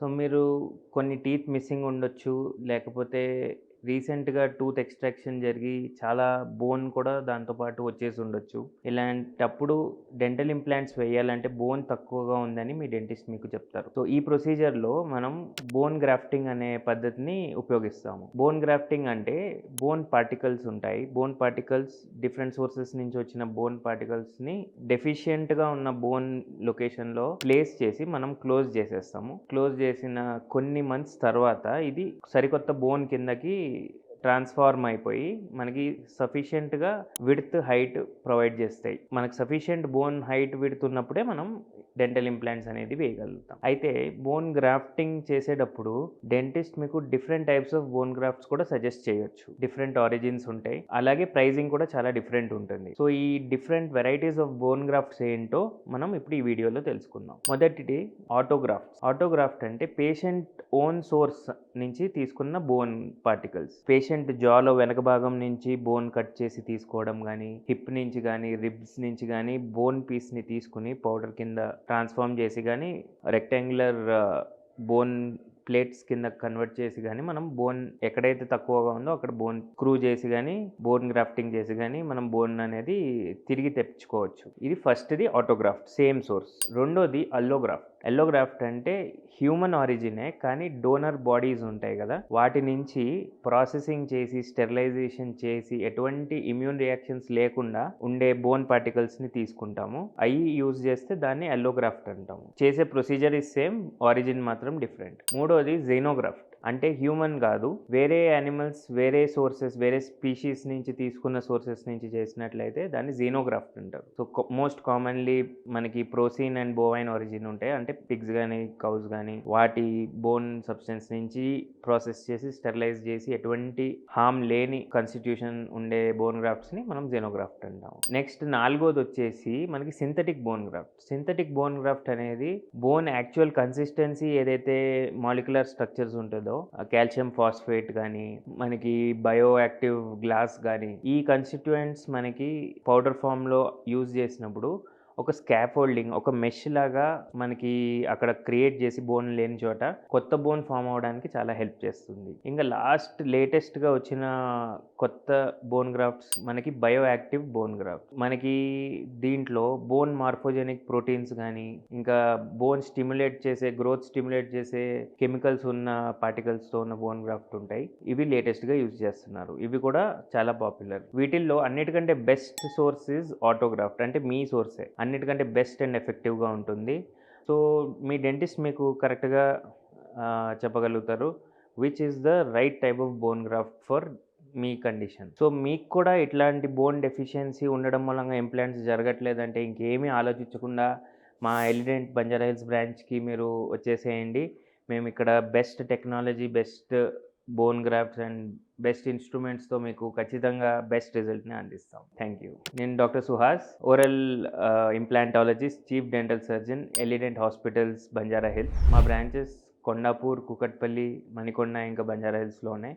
So మీరు కొన్ని teeth missing ఉండొచ్చు. లేకపోతే రీసెంట్‌గా టూత్ ఎక్స్ట్రాక్షన్ జరిగి చాలా బోన్ కూడా దాంతో పాటు వచ్చేసి ఉండొచ్చు. ఇలాంటప్పుడు డెంటల్ ఇంప్లాంట్స్ వేయాలంటే బోన్ తక్కువగా ఉందని మీ డెంటిస్ట్ మీకు చెప్తారు. సో ఈ ప్రొసీజర్‌లో మనం బోన్ గ్రాఫ్టింగ్ అనే పద్ధతిని ఉపయోగిస్తాము. బోన్ గ్రాఫ్టింగ్ అంటే బోన్ పార్టికల్స్ ఉంటాయి. బోన్ పార్టికల్స్ డిఫరెంట్ సోర్సెస్ నుంచి వచ్చిన బోన్ పార్టికల్స్‌ని డెఫిషియెంట్‌గా ఉన్న బోన్ లొకేషన్‌లో ప్లేస్ చేసి మనం క్లోజ్ చేసేస్తాము. క్లోజ్ చేసిన కొన్ని మంత్స్ తర్వాత ఇది సరికొత్త బోన్ కిందకి really ట్రాన్స్ఫార్మ్ అయిపోయి మనకి సఫిషియెంట్‌గా విడ్త్, హైట్ ప్రొవైడ్ చేస్తాయి. మనకు సఫిషియెంట్ బోన్ హైట్, విడ్త్ ఉన్నప్పుడే మనం డెంటల్ ఇంప్లాంట్స్ అనేది వేయగలుగుతాం. అయితే బోన్ గ్రాఫ్టింగ్ చేసేటప్పుడు డెంటిస్ట్ మీకు different types of bone grafts కూడా సజెస్ట్ చేయొచ్చు. డిఫరెంట్ ఆరిజిన్స్ ఉంటాయి. అలాగే ప్రైజింగ్ కూడా చాలా డిఫరెంట్ ఉంటుంది. సో ఈ different varieties of bone grafts ఏంటో మనం ఇప్పుడు ఈ వీడియోలో తెలుసుకుందాం. మొదటిది ఆటోగ్రాఫ్ట్స్. ఆటోగ్రాఫ్ట్ అంటే పేషెంట్ ఓన్ సోర్స్ నుంచి తీసుకున్న బోన్ పార్టికల్స్. పేషెంట్ జాలో వెనక భాగం నుంచి బోన్ కట్ చేసి తీసుకోవడం కానీ హిప్ నుంచి కానీ రిబ్స్ నుంచి కానీ బోన్ పీస్‌ని తీసుకొని పౌడర్ కింద ట్రాన్స్ఫార్మ్ చేసి కానీ రెక్టాంగులర్ బోన్ ప్లేట్స్ కింద కన్వర్ట్ చేసి కానీ మనం బోన్ ఎక్కడైతే తక్కువగా ఉందో అక్కడ బోన్ క్రూ చేసి కానీ బోన్ గ్రాఫ్టింగ్ చేసి కానీ మనం బోన్ అనేది తిరిగి తెప్పించుకోవచ్చు ఇది ఫస్ట్‌ది ఆటోగ్రాఫ్ట్ సేమ్ సోర్స్. రెండోది అల్లోగ్రాఫ్ట్. ఎల్లోగ్రాఫ్ట్ అంటే హ్యూమన్ ఆరిజినే కానీ డోనర్ బాడీస్ ఉంటాయి కదా! వాటి నుంచి ప్రాసెసింగ్ చేసి, స్టెరిలైజేషన్ చేసి ఎటువంటి ఇమ్యూన్ రియాక్షన్స్ లేకుండా ఉండే బోన్ పార్టికల్స్‌ని తీసుకుంటాము. అవి యూజ్ చేస్తే దాన్ని ఎల్లోగ్రాఫ్ట్ అంటాము. చేసే ప్రొసీజర్ ఇస్ సేమ్. ఆరిజిన్ మాత్రం డిఫరెంట్. మూడోది జెనోగ్రాఫ్ట్. అంటే హ్యూమన్ కాదు. వేరే యానిమల్స్, వేరే సోర్సెస్, వేరే స్పీషీస్ నుంచి తీసుకున్న సోర్సెస్ నుంచి చేసినట్లయితే దాన్ని జీనోగ్రాఫ్ట్ అంటారు. సో మోస్ట్ కామన్‌లీ మనకి ప్రోసీన్ అండ్ బోవైన్ ఒరిజిన్ ఉంటాయి. అంటే పిగ్స్ కానీ కౌస్ కానీ వాటి బోన్ సబ్స్టెన్స్ నుంచి ప్రాసెస్ చేసి, స్టెరిలైజ్ చేసి ఎటువంటి హార్మ్ లేని కాన్స్టిట్యూషన్ ఉండే బోన్ గ్రాఫ్ట్స్‌ని మనం జెనోగ్రాఫ్ట్ అంటాము. నెక్స్ట్ నాలుగోదొచ్చేసి మనకి synthetic bone graft. Synthetic bone graft అనేది బోన్ యాక్చువల్ కన్సిస్టెన్సీ ఏదైతే మాలిక్యులర్ స్ట్రక్చర్స్ ఉంటుందో కాల్షియం ఫాస్ఫేట్ కానీ మనకి బయో యాక్టివ్ గ్లాస్ కానీ ఈ కన్స్టిట్యూయెంట్స్ మనకి పౌడర్ ఫామ్లో యూజ్ చేసినప్పుడు ఒక స్కాఫోల్డింగ్ ఒక మెష్ లాగా మనకి అక్కడ క్రియేట్ చేసి బోన్ లేని చోట కొత్త బోన్ ఫామ్ అవ్వడానికి చాలా హెల్ప్ చేస్తుంది. ఇంకా లాస్ట్ లేటెస్ట్‌గా వచ్చిన కొత్త బోన్ గ్రాఫ్ట్స్ మనకి బయో యాక్టివ్ బోన్ గ్రాఫ్ట్. మనకి దీంట్లో బోన్ మార్ఫోజెనిక్ ప్రోటీన్స్ కానీ ఇంకా బోన్ స్టిమ్యులేట్ చేసే గ్రోత్ స్టిమ్యులేట్ చేసే కెమికల్స్ ఉన్న పార్టికల్స్‌తో ఉన్న బోన్ గ్రాఫ్ట్ ఉంటాయి. ఇవి లేటెస్ట్‌గా యూజ్ చేస్తున్నారు. ఇవి కూడా చాలా పాపులర్. వీటిల్లో అన్నిటికంటే బెస్ట్ సోర్స్ ఇస్ ఆటోగ్రాఫ్ట్. అంటే మీ సోర్సే. అన్నిటికంటే బెస్ట్ అండ్ ఎఫెక్టివ్‌గా ఉంటుంది. సో మీ డెంటిస్ట్ మీకు కరెక్ట్‌గా చెప్పగలుగుతారు. Which is the right type of bone graft for me condition. So మీకు కూడా ఇట్లాంటి బోన్ డెఫిషియన్సీ ఉండడం మూలంగా ఇంప్లాంట్స్ జరగట్లేదంటే ఇంకేమీ ఆలోచించకుండా మా ఎలిడెంట్ బంజారా హిల్స్ బ్రాంచ్‌కి మీరు వచ్చేసేయండి. మేము ఇక్కడ best technology, best bone grafts and best ఇన్‌స్ట్రుమెంట్స్‌తో మీకు ఖచ్చితంగా బెస్ట్ రిజల్ట్‌ని అందిస్తాం. Thank you. నేను doctor Suhas oral implantologist, chief dental surgeon, Elident hospitals Banjara Hills. మా బ్రాంచెస్ కొండాపూర్, కూకట్పల్లి, మణికొండ ఇంకా బంజారా హిల్స్‌లో ఉన్నాయి.